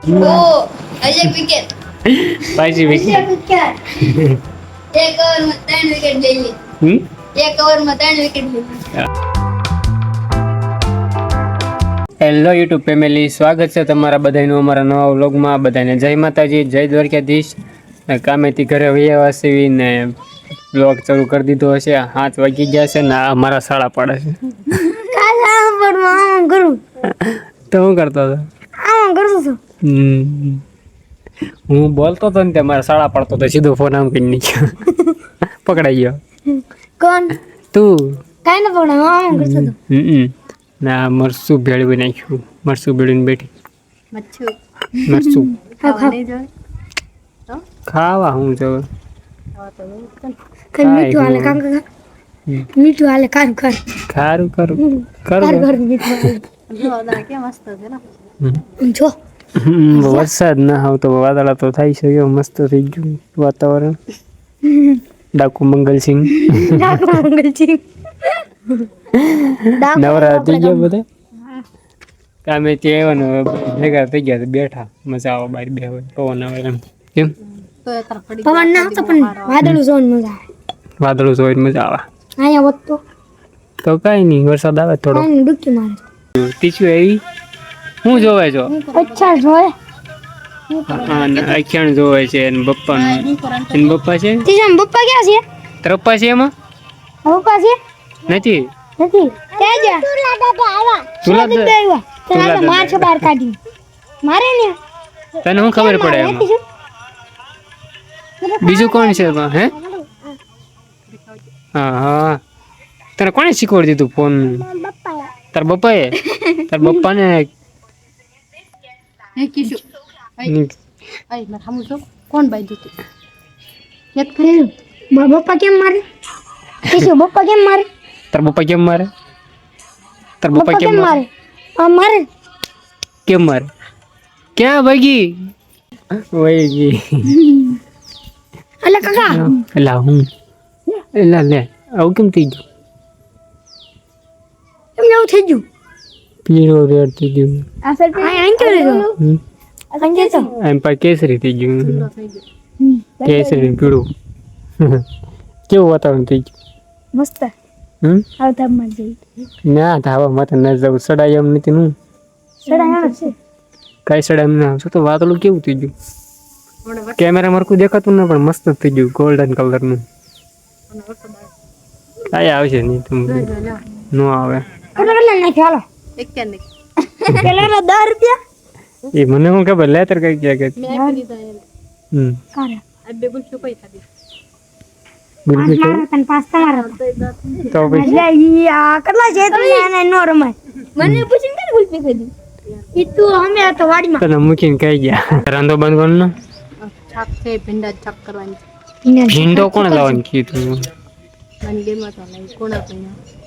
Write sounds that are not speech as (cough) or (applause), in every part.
ઓ Ajay wicket પાછી wicket એક ઓવરમાં ત્રણ વિકેટ લઈ લી એક ઓવરમાં ત્રણ વિકેટ લઈ લી હેલો યુટ્યુબ ફેમિલી સ્વાગત છે તમારા બધાનું અમારા નવા વ્લોગમાં. બધાને જય માતાજી જય દ્વારકાધીશ. કામેથી ઘરે વૈયા સીવીને વ્લોગ શરૂ કરી દીધો હશે. હાથ વાગી ગયા છે ને આ મારા શાળા પાડે છે. (laughs) તો હું કરતો હતો? આમ કરું છું હું બોલતો હતો ને તે મારા શાળા પડતો તો સીધો ફોન આમ કરી નાખ્યો (laughs) પકડાઈ ગયો. કોણ? તું. કાઈ ન પકડે આમ કરતો હતો. ના મરસું ભેળવી નાખ્યું. મરસું ભેળવીને બેઠી. મચ્છુ મરસું ખાવ હું? જો મીઠું હાલે કામ કર મીઠું હાલે કામ કર ખારું કરું કરું કરું મીઠું હાલે. હમ. જો. વરસાદ ના આવતો વાદળા તો થાય છે એવું મસ્ત થઈ ગયું વાતાવરણ. ડાકુ મંગલસિંહ. ડાકુ મંગલસિંહ. નવરા થઈ ગયા બધા? કામે ત્યાં આવ્યા ને ભેગા થઈ ગયા બેઠા. મજા આવે બહાર બે હોય પવન આવે એમ. કેમ? પવન ના આવતો પણ વાદળું જોઈને મજા આવે. વાદળું જોઈને મજા આવે. અહીંયા વધતો તો. કાઈ નહીં વરસાદ આવે થોડો ડૂબકી મારે ટીચું એવી શું જોવે છો? અચ્છા જોવે? હા જોવે છે અને બપ્પા એને બપ્પા છે? તીજા બપ્પા ક્યાં છે? ત્રપ્પા છે એમાં? બપ્પા છે? નથી. નથી. ત્યાં તુલા દાદા આવા તુલા દાદા આવ્યા. તુલા. માર છે બહાર કાઢી મારે ને? તને શું ખબર પડે એમાં? બીજું કોણ છે એમાં હે? હા હા. તને કોણે શીખવાડી દીધું ફોન? તાર બપ્પાએ? તાર બપ્પાને હે કિશુ આઈ માર હમુ જો કોણ બાંધ્યું તું યાદ કરે મારા પપ્પા કેમ મારે કેશુ પપ્પા કેમ મારે તાર બપ્પા કેમ મારે તાર પપ્પા કેમ કેમ મારે મારે આ મારે કેમ મારે ક્યાં ભાગી ગઈ અલે કાકા એલા હું એલા લે આવું કેમ થઈ ગયું એમ એવું થઈ ગયું પીળો રેડ થઈ ગયું. આ સાઈડ આ અહીં કેમ રહ્યો હમ. અહીં જતો એમ પર કેસરી થઈ ગયું. કેસરી પીળું. (laughs) કેવું વાતાવરણ થઈ ગયું? મસ્ત. હમ? આવતા માં જઈ ના ધાબામાં માથે ન જવું. સડાય એમ નથી નું. સડા આવે છે. કાંઈ સડાય એમ ના. આવશે તો વાતળું કેવું થઈ ગયું? કેમેરા મારકું દેખાતું ના પણ મસ્ત થઈ ગયું ગોલ્ડન કલરનું કાંઈ આવશે નહીં તમને ન આવે. નાખ્યો? હાલો. એક કે નહીં પેલા ના દસ રૂપિયા? એ મને હું ખબર? લેતર કઈ ગયા કે? મેં આપી દીધા એને હમ. આ કારે બે ગુલ શું પૈસા દે બિલકુલ મારા તને પાંચ તમારા તો પછી? એટલે ઈ આ કેટલા છે? તમે? આને નો રમાય. મને પૂછીને કેને ભૂલ પે કરી ઈ તું અમે આ તો વાડીમાં. તને મૂકીને કઈ ગયા. રાંધો બાંધવાનો છાપ છે ભીંડા છાપ કરવાની ભીંડો કોણ લાવવાનું કીધું? મને ગેમમાં તો નહીં કોણા પૈયા હા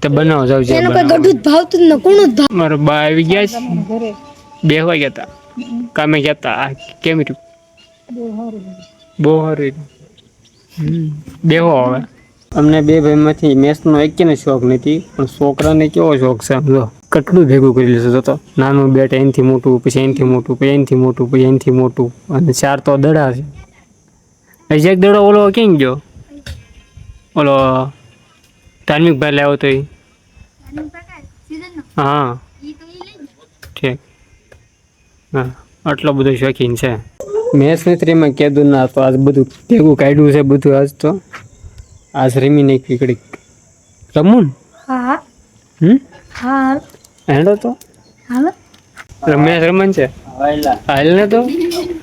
તો બનાવો જાવ છે એનો કોઈ ગઢું ભાવતું ન કોણ ભાવ મારો બા આવી ગયા છે. ઘરે. બે વાગ્યા ગયા હતા કામે ગયા હતા આ કેમ રહ્યું? બહુ સારું. બેહો હવે અમને બે ભાઈમાંથી મેથ્સનો એકેને શોખ નથી પણ છોકરાને કેવો શોખ છે? સમજો કેટલું ભેગું કરી લેશો તો. નાનું બેટ એનથી મોટું પછી એનથી મોટું પછી એનથી મોટું પછી એનથી મોટું અને ચાર તો દડા છે. હજી એક દડો ઓલો ક્યાં ગયો? ઓલો ધાર્મિક ભાઈ લાવ્યો તો એ. હા. ઠીક. હા આટલો બધો શોખીન છે. મેચ ત્રીમાં કીધું ના તો આજ બધું ભેગું કાઢ્યું છે બધું આજ તો. આજ રમી નાખ્યું કડીક રમું? હા. હમ? હા હેડો તો. હાલો. મેચ રમન છે? હાલ. ને તો?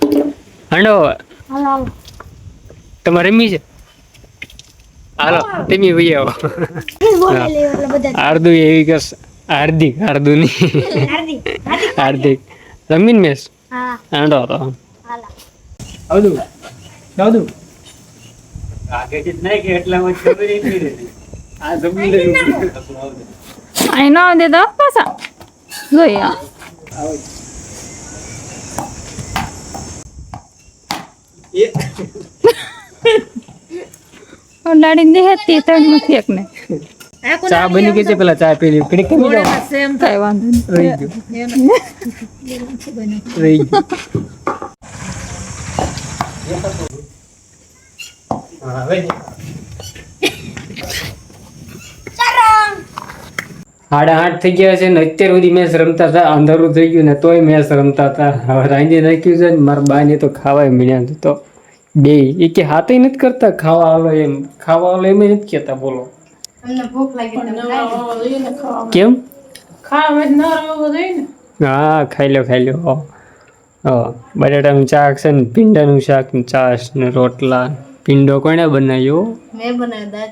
(laughs) હાંડો. તમારે રમી છે? હાલો તમે ભાઈ આવો. હાર્દુ એવી કસ હાર્દિક હાર્દુ ની હાર્દિક. હાર્દિક રમીન મેસ? હા હાંડો તો હાલો આવતું આવતું આગળ નહીં કે એટલામાં ખબર નહીં આ જમીન અહીં ન દે પાછા દે તે ત્રણ નથી એક ચા બની ગઈ છે પેલા ચા પી લી કડી કેમી જાવ કાંઈ વાંધો રહી ગયું. રહી ગયું. હા, હવે આઠ થઈ ગયા છે ને અત્યાર સુધી મેચ રમતા હતા અંધારું થઈ ગયું ને તોય મેચ રમતા હતા. હવે રાંધી નાખ્યું છે ને મારા બાને તો ખાવાય મળ્યા તો. બે. એ કે હાથે નથી કરતા? ખાવા આવે એમ. ખાવા આવે એમ નથી કહેતા બોલો. ભૂખ લાગી. કેમ? હા ખાઈ લો ખાઈ લો. હો. બટાટાનું શાક છે ને ભીંડાનું શાક ને છાશ ને રોટલા ભીંડો કોણે બનાવ્યો? મેં બનાવ્યો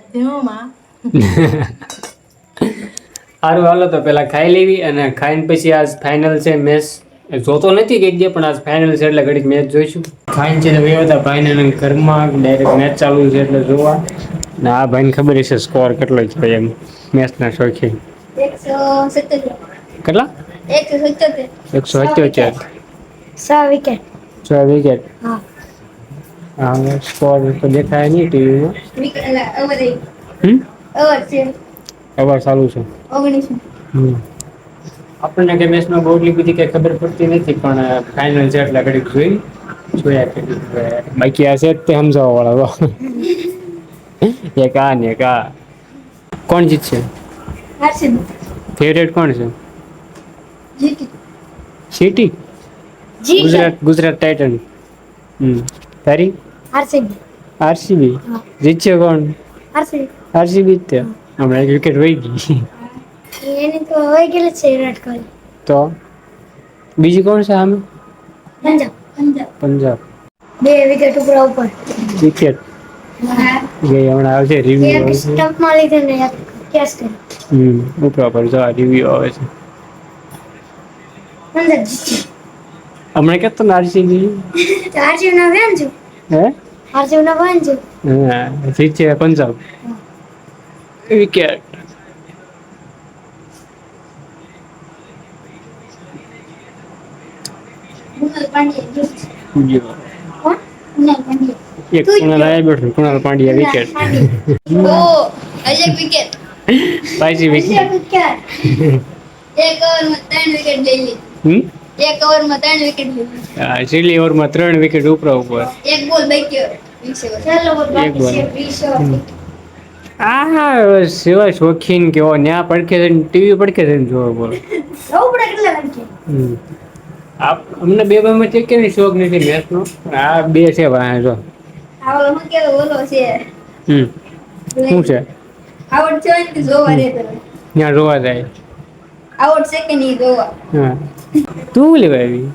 સારું (laughs) હાલો તો પેલા ખાઈ લેવી અને ખાઈને પછી આજ ફાઇનલ છે મેચ જોતો નથી કે જે પણ આજ ફાઇનલ છે એટલે ઘડીક મેચ જોઈશું. ફાઇન છે તો હતા ભાઈને અને ઘરમાં ડાયરેક્ટ મેચ ચાલુ છે એટલે જોવા. ને આ ભાઈને ખબર હશે સ્કોર કેટલો છે એમ મેચના શોખીન. કેટલા? એકસો સત્યોતેર. છ વિકેટ છ વિકેટ હા. હા સ્કોર તો દેખાય નહીં ટીવીમાં ઓવર ચાલુ છે. ઓગણીસ હમ. આપણને કે મેચમાં બહુ એટલી બધી કંઈ ખબર પડતી નથી પણ ફાઇનલ છે એટલે ઘડીક જોઈ જોયા બાકી આ છે તે સમજાવવા વાળા એક આ ને એક આ. કોણ જીતશે? ફેવરેટ કોણ છે? સિટી ગુજરાત ગુજરાત ટાઇટન હમ. તારી? આરસીબી. આરસીબી. જીતશે કોણ? આરસીબી. આરસીબી જ તે. હમણાં એક વિકેટ વહી ગઈ. એની તો હવે ગયેલી છે વિરાટ કોહલી. તો બીજી કોણ છે સામે? પંજાબ પંજાબ. પંજાબ. બે વિકેટ ઉપર ઉપર. વિકેટ ગઈ હમણાં આવશે રિવ્યુ એક સ્ટમ્પ સ્ટમ્પમાં લીધે ને કેસ કરી. હમ ઉપર ઉપર જો રિવ્યુ આવે છે. પંજાબ જીતી હમણાં કેતો ને? આરસીબી આરસીબી ના વેન છું હે? આરસીબી ના વેન છું હા જીતે પંજાબ. વિકેટ એક કુણાલ આયા બેઠો કુણાલ પાંડ્યા વિકેટ. ઓ અજય વિકેટ. પાછી વિકેટ. વિકેટ. એક ઓવરમાં ત્રણ વિકેટ લઈ લીધી એક ઓવરમાં ત્રણ વિકેટ લીધી હા, છેલ્લી ઓવરમાં ત્રણ વિકેટ ઉપરા ઉપર. એક બોલ બાકી એક બોલ. આ હા સિવાય શોખીન કેવો ન્યા પડખે છે ટીવી પડખે છે જોવો બોલો. સૌ પડખે. આપ અમને બે ભાઈમાં છે કેવી શોખ નથી પણ આ બે છે ભાઈ જો. આ ઓલો ઓલો છે. હમ. શું છે? આવડ છે ને જોવા રે ત્યાં જોવા જાય. આવડ છે કે નહીં જોવા? હા. તું લે ભાઈ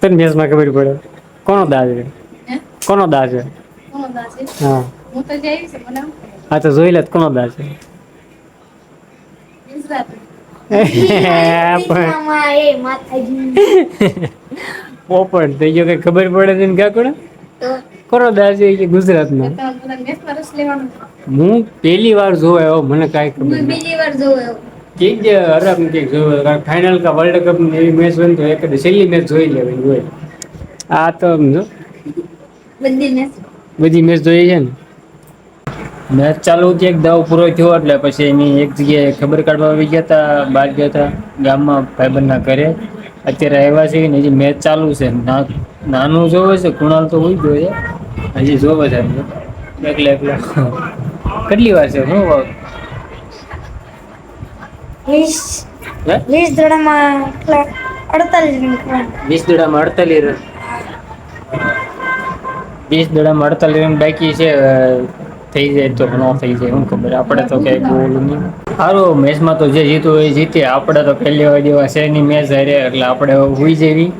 તને મેચમાં ખબર પડે. કોનો દા છે કોનો દા છે કોનો દાસ છે? હા. હું તો જઈ છે મને હા તો જોઈ લે કોનો દા છે ગુજરાત પણ આમાં એ માતાજી પોપટ થઈ ગયો કે ખબર પડે છે કાકડા? કરો કોનો દા કે ગુજરાતમાં હું પહેલી વાર જોવા આવ્યો મને કાંઈ ખબર બીજી વાર જોવા આવ્યો કે જે અરબ કે ફાઇનલ કા વર્લ્ડ કપ એવી મેચ બનતો એક જ છેલ્લી મેચ જોઈ લેવી હોય. આ તો બધી મેચ બધી મેચ જોઈએ છે ને? મેચ ચાલુ હતી એક દાવ પૂરો થયો એટલે પછી એની એક જગ્યાએ ખબર કાઢવા આવી ગયા હતા બહાર ગયા હતા ગામમાં ભાઈબંધના ઘરે. અત્યારે આવ્યા છે ને હજી મેચ ચાલુ છે. ના નાનું જોવે છે કુણાલ તો હોય જોઈએ હજી જોવે છે. એકલા એકલા. કેટલી વાર છે? શું વાર? વીસ. વીસ દડામાં અડતાલીસ રન. વીસ દડામાં અડતાલીસ રન. વીસ દડામાં અડતાલીસ રન બાકી છે. થઈ જાય તો ન થઈ જાય શું ખબર. આપણે તો કઈ બોલું નહીં. સારું મેચમાં તો જે જીતું એ જીતે. આપણે તો પહેલી વાર જેવા શેરની મેચ હારે, એટલે આપણે હોઈ જેવી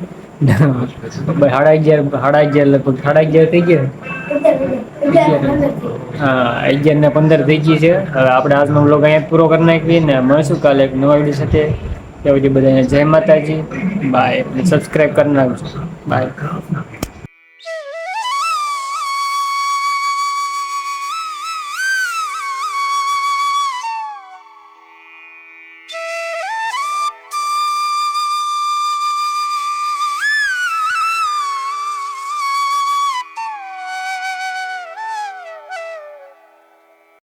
સાડા અગિયાર સાડા અગિયાર લગભગ, સાડા અગિયાર થઈ ગયા. હા, અગિયાર ને પંદર થઈ ગઈ છે. હવે આપણે આજનો બ્લોગ અહીંયા પૂરો કરી નાખીએ ને મળશું કાલે એક નવા વીડિયો સાથે. ત્યાં સુધી બધાને જય માતાજી. બાય સબસ્ક્રાઈબ કરી નાખજો. બાય